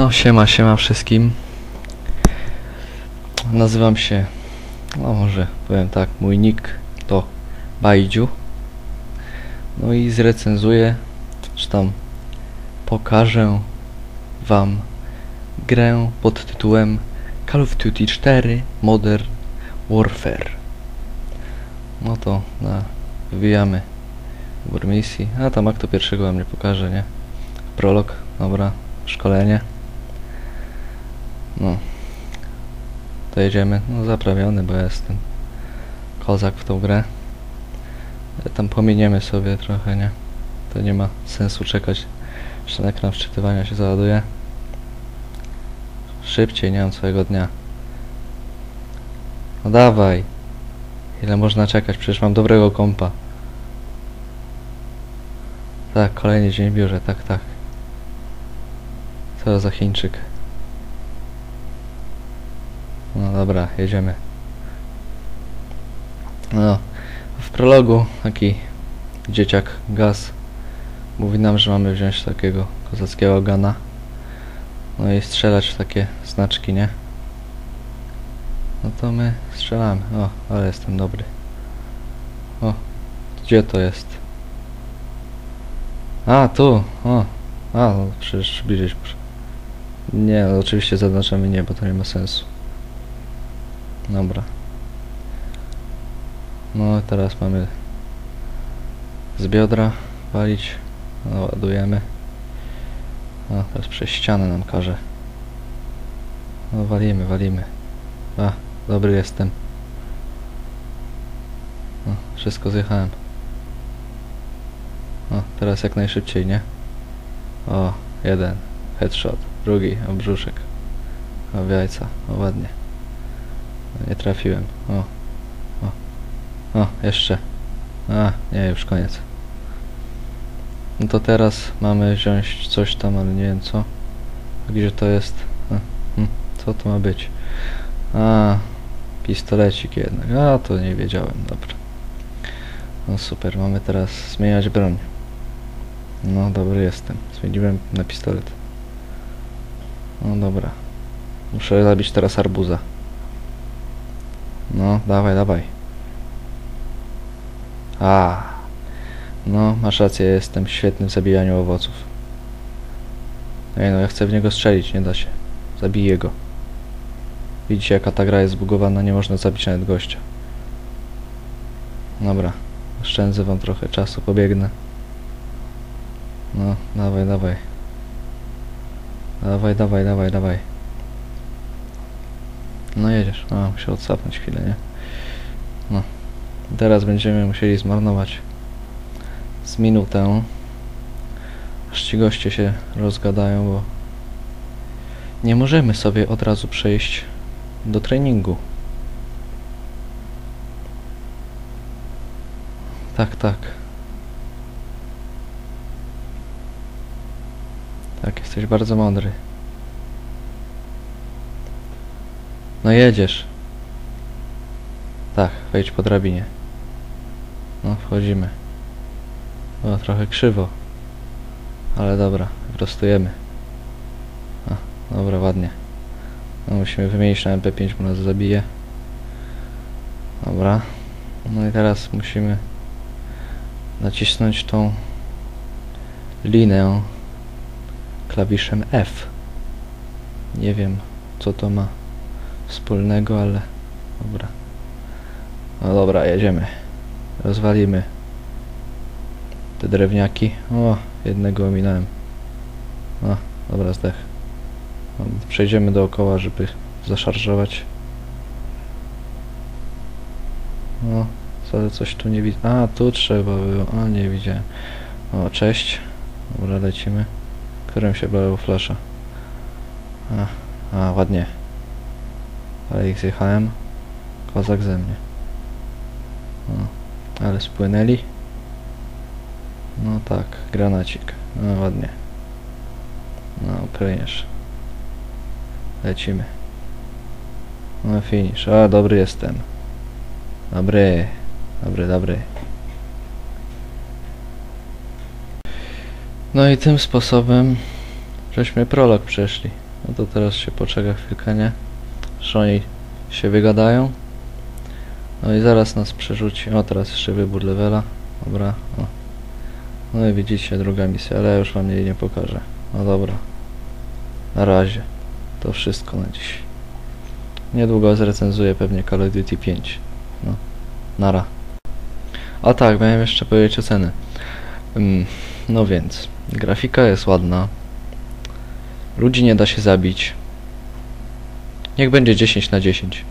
No siema, siema wszystkim. Nazywam się, no może powiem tak, mój nick to Bajdziu. No i zrecenzuję, czy tam pokażę wam grę pod tytułem Call of Duty 4 Modern Warfare. No to na, wybór misji. A tam aktu pierwszego wam nie pokażę, nie? Prolog, dobra, szkolenie. No. To jedziemy. No zaprawiony, bo jestem kozak w tą grę. Ale Tam pominiemy sobie trochę, nie? To nie ma sensu czekać. Jeszcze ekran wczytywania się załaduje. Szybciej, nie mam całego dnia. No dawaj. Ile można czekać? Przecież mam dobrego kompa. Tak, kolejny dzień w biurze, tak, tak. Co za Chińczyk. No dobra, jedziemy. No, w prologu taki dzieciak Gaz mówi nam, że mamy wziąć takiego kozackiego gana. No i strzelać w takie znaczki, nie? No to my strzelamy. O, ale jestem dobry. O, gdzie to jest? A, tu! O! A, no przecież bliżej muszę. Nie, no oczywiście zaznaczamy nie, bo to nie ma sensu. Dobra. No teraz mamy z biodra walić. No, ładujemy. No, teraz przez ścianę nam każe. No walimy, walimy. A, dobry jestem. No, wszystko zjechałem. O, teraz jak najszybciej, nie? O, jeden. Headshot. Drugi, obrzuszek. O, w jajca. O, ładnie. Nie trafiłem. O. O. O, jeszcze. A, nie, już koniec. No to teraz mamy wziąć coś tam, ale nie wiem co. Gdzie to jest? Hm, co to ma być? A, pistolecik jednak. A, to nie wiedziałem, dobra. No super, mamy teraz zmieniać broń. No, dobry jestem. Zmieniłem na pistolet. No dobra. Muszę zabić teraz arbuza. No, dawaj, dawaj. A. No, masz rację, jestem świetny w zabijaniu owoców. Ej, no ja chcę w niego strzelić, nie da się. Zabiję go. Widzicie, jaka ta gra jest zbugowana, nie można zabić nawet gościa. Dobra, oszczędzę wam trochę czasu, pobiegnę. No, dawaj, dawaj. Dawaj, dawaj, dawaj, dawaj. No jedziesz. A, muszę odsapnąć chwilę, nie? No. Teraz będziemy musieli zmarnować z minutę. Aż ci goście się rozgadają, bo nie możemy sobie od razu przejść do treningu. Tak, tak. Tak, jesteś bardzo mądry. No jedziesz. Tak, wejdź po drabinie. No, wchodzimy. O, trochę krzywo. Ale dobra, wyprostujemy. A, dobra, ładnie. No, musimy wymienić na MP5, bo nas zabije. Dobra. No i teraz musimy nacisnąć tą linę klawiszem F. Nie wiem, co to ma wspólnego, ale dobra. No dobra, jedziemy. Rozwalimy te drewniaki. O, jednego ominąłem. O, dobra, zdech. No, Przejdziemy dookoła, żeby zaszarżować. O, co, coś tu nie widzę. A, tu trzeba było. A, nie widziałem. O, cześć. Dobra, lecimy. Którym się bawił flasza. A, a, ładnie. Ale ich zjechałem. Kozak ze mnie. O, ale spłynęli. No tak, granacik. No ładnie. No, prejniesz. Lecimy. No finish. A, dobry jestem. Dobry. Dobry, dobry. No i tym sposobem żeśmy prolog przeszli. No to teraz się poczeka chwilkę, nie? Że oni się wygadają. No i zaraz nas przerzuci. O, teraz jeszcze wybór levela. Dobra, o. No i widzicie, druga misja, ale ja już wam jej nie pokażę. No dobra. Na razie. To wszystko na dziś. Niedługo zrecenzuję pewnie Call of Duty 5. No. Nara. A tak, miałem jeszcze powiedzieć o ceny. Ym, no więc, grafika jest ładna. Ludzi nie da się zabić. Niech będzie 10 na 10.